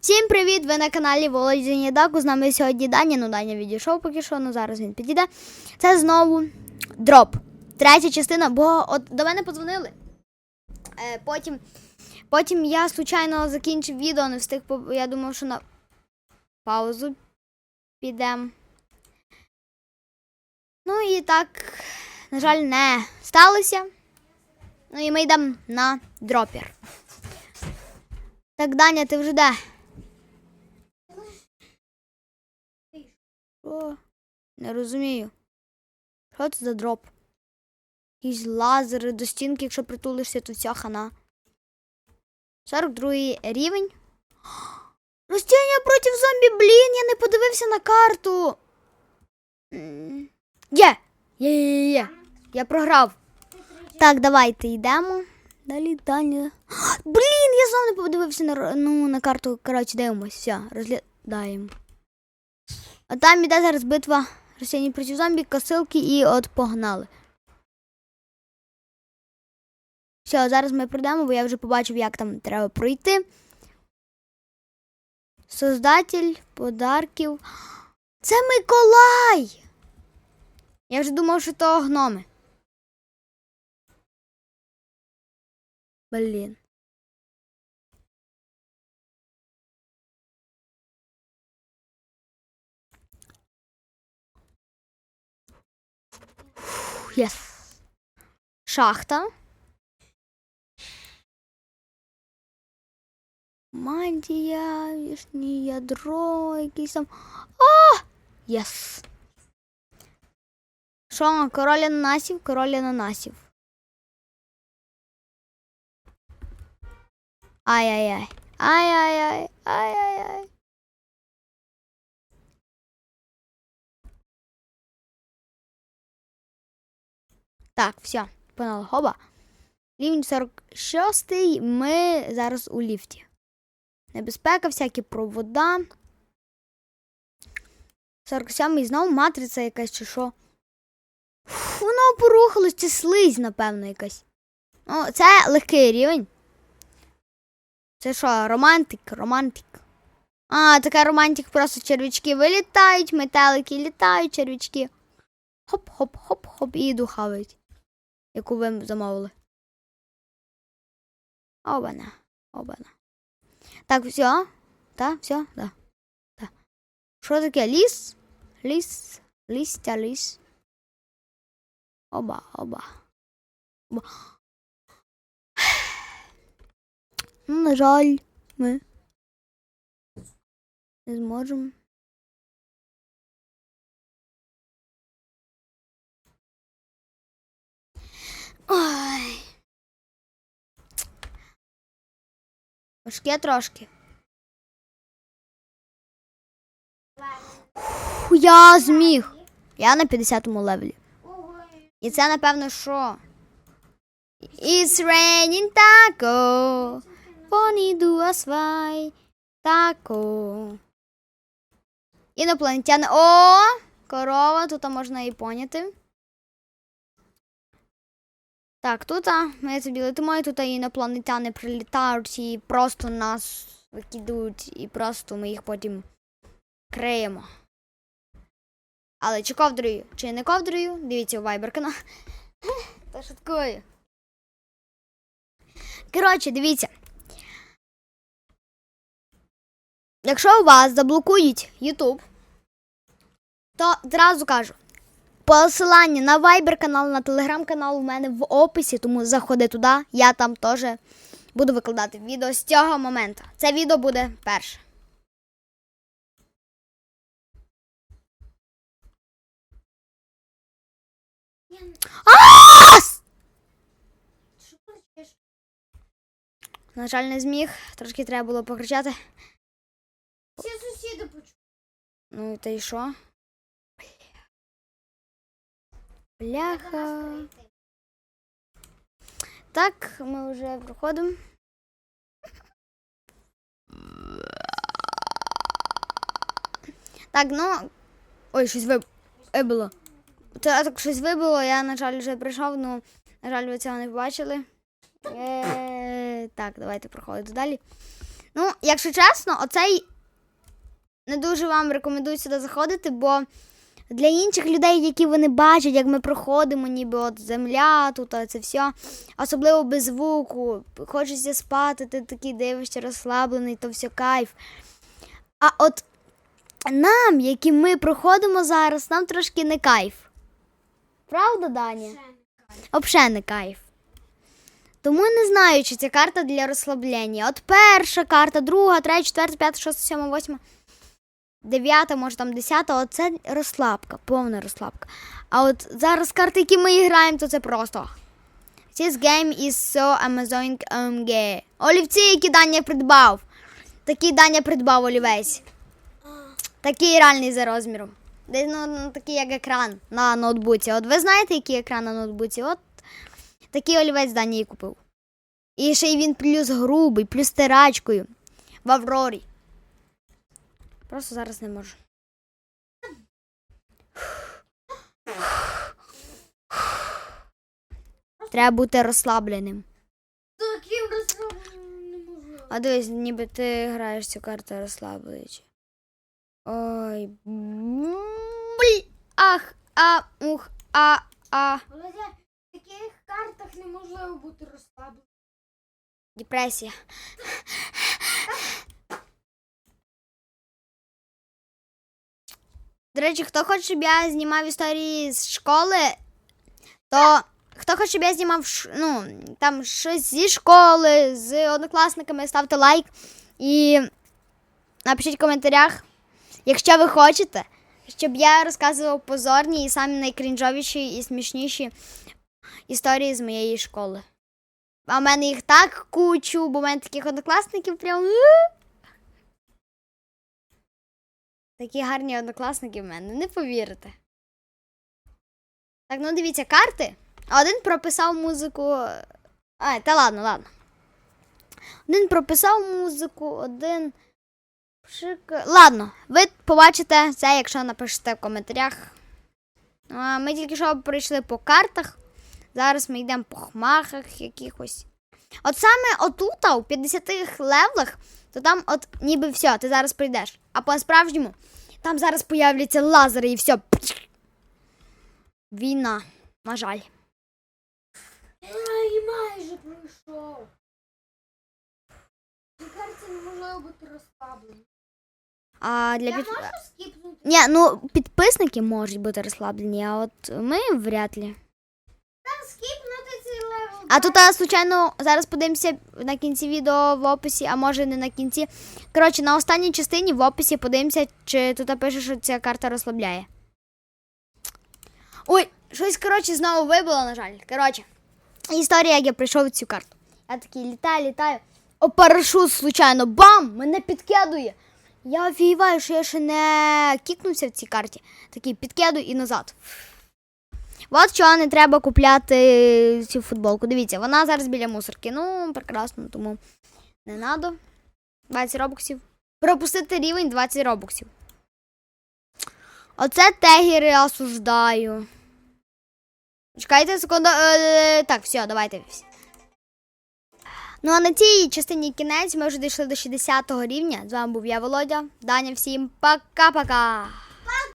Всім привіт! Ви на каналі Володя Даку. З нами сьогодні Даня. Ну, Даня відійшов поки що, ну зараз він підійде. Це знову дроп. Третя частина, бо от до мене подзвонили. Е, потім, потім я случайно закінчив відео, не встиг. Я думав, що на паузу підемо. Ну і так, на жаль, не сталося. Ну і ми йдемо на дропер. Так, Даня, ти вже де? Що? Не розумію. Що це за дроп? Якісь лазери до стінки, якщо притулишся, то вся хана. 42 рівень. Ростіння проти зомбі, блін, я не подивився на карту. Є! Є, є, є. Я програв. Так, давайте йдемо. Далі Даня. Блін, я знову не подивився на, ну, на карту. Коротше, дивимось. Все, розглядаємо. А там іде зараз битва росіяні проти зомбі, косилки і от погнали. Все, зараз ми пройдемо, бо я вже побачив, як там треба пройти. Создатель подарків. Це Миколай! Я вже думав, що то гноми. Блін. Єс. Шахта. Мантія, вішні ядро, якийсь там. А! Єс. Що, король ананасів, король ананасів. Ай-яй-яй. Ай-яй-яй. Ай-яй-яй. Так, все, погнали. Хоба. Рівень 46. Ми зараз у ліфті. Небезпека, всякі провода. 47-й знову матриця якась чи що. Воно порухалось, це слизь, напевно, якась. О, це легкий рівень. Це що, романтик, романтик. А, така романтик, просто червячки вилітають, метелики літають, червячки. Хоп-хоп-хоп-хоп і їду хавають. Яку ви замовили. Обана. Обана. Так, все. Так, все, да. да. Що таке? Ліс? Ліс. Лістя, ліс. Оба, оба. оба. Ну, на жаль, ми не зможемо. Ой. Важке трошки. Я зміг. Я на 50-му левелі. І це, напевно, що? It's raining taco. Pony do a swai. Тако. Інопланетяни. О! Корова, тут можна і поняти. Так, тут ми собі летимо, і тут інопланетяни прилітають і просто нас викидують, і просто ми їх потім криємо. Але чи ковдрою, чи не ковдрою, дивіться у Viber. Та шуткую. Коротше, дивіться. Якщо у вас заблокують YouTube, то зразу кажу. Посилання на Viber канал, на Telegram канал у мене в описі, тому заходи туди, я там теж буду викладати відео з цього моменту. Це відео буде перше. На жаль, не зміг. Трошки треба було покричати. Всі сусіди почули. Ну, та й що? Бляха. Так, ми вже проходимо. Так, ну. Ой, щось виб... вибило. Це так щось вибило, я, на жаль, вже прийшов, ну, на жаль, ви цього не побачили. Е, Так, давайте проходити далі. Ну, якщо чесно, оцей не дуже вам рекомендую сюди заходити, бо для інших людей, які вони бачать, як ми проходимо, ніби от земля, тут а це все, особливо без звуку, хочеться спати, ти такий дивишся, розслаблений, то все кайф. А от нам, які ми проходимо зараз, нам трошки не кайф. Правда, Даня? Взагалі не кайф. Тому не знаю, чи ця карта для розслаблення. От перша карта, друга, третя, четверта, п'ята, шоста, сьома, восьма, дев'ята, може там десята, оце розслабка, повна розслабка. А от зараз карти, які ми граємо, то це просто. This game is so amazing OMG. Олівці, які Даня придбав. Такий Даня придбав олівець. Такий реальний за розміром. Десь ну, ну, такий, як екран на ноутбуці. От ви знаєте, який екран на ноутбуці? От такий олівець Дані купив. І ще й він плюс грубий, плюс стирачкою. В Аврорі. Просто зараз не можу. Треба бути розслабленим. Таким розробленим неможливо. А дивись, ніби ти граєш цю карту розслаблюючи. Ой. Бль. Ах, а, ух, а, а. Володя, в таких картах неможливо бути розслабленим. Депресія. До речі, хто хоче, щоб я знімав історії з школи, то хто хоче, щоб я знімав ну, там щось зі школи, з однокласниками, ставте лайк і напишіть в коментарях, якщо ви хочете, щоб я розказував позорні і самі найкрінжовіші і смішніші історії з моєї школи. А в мене їх так кучу, бо в мене таких однокласників прям. «Е». Такі гарні однокласники в мене, не повірите. Так, ну дивіться, карти. Один прописав музику. А, та ладно, ладно. Один прописав музику, один. Пшик... Ладно, ви побачите це, якщо напишете в коментарях. А, ми тільки що пройшли по картах. Зараз ми йдемо по хмахах якихось. От саме отут, а, у 50 левлах, то там от ніби все, ти зараз прийдеш. А по-справжньому там зараз появляться лазери і все. Війна, на жаль. Ай, майже пройшов. Карті неможливо бути розслабленим. А для Я під... можу скіпнути? Ні, ну підписники можуть бути розслаблені, а от ми вряд ли. Там скіпнути. А тут, а, случайно, зараз подивимося на кінці відео в описі, а може не на кінці. Коротше, на останній частині в описі подивимося, чи тут пише, що ця карта розслабляє. Ой, щось, коротше, знову вибило, на жаль. Коротше, історія, як я прийшов цю карту. Я такий літаю, літаю. О, парашут, случайно, бам! Мене підкидує. Я офігіваю, що я ще не кікнувся в цій карті. Такий підкидую і назад. От чого не треба купляти цю футболку. Дивіться, вона зараз біля мусорки. Ну, прекрасно, тому не надо. 20 робоксів. Пропустити рівень 20 робоксів. Оце тегери осуждаю. Чекайте секунду. Е, так, все, давайте. Ну а на цій частині кінець ми вже дійшли до 60 рівня. З вами був я, Володя. Даня, всім пока-пока.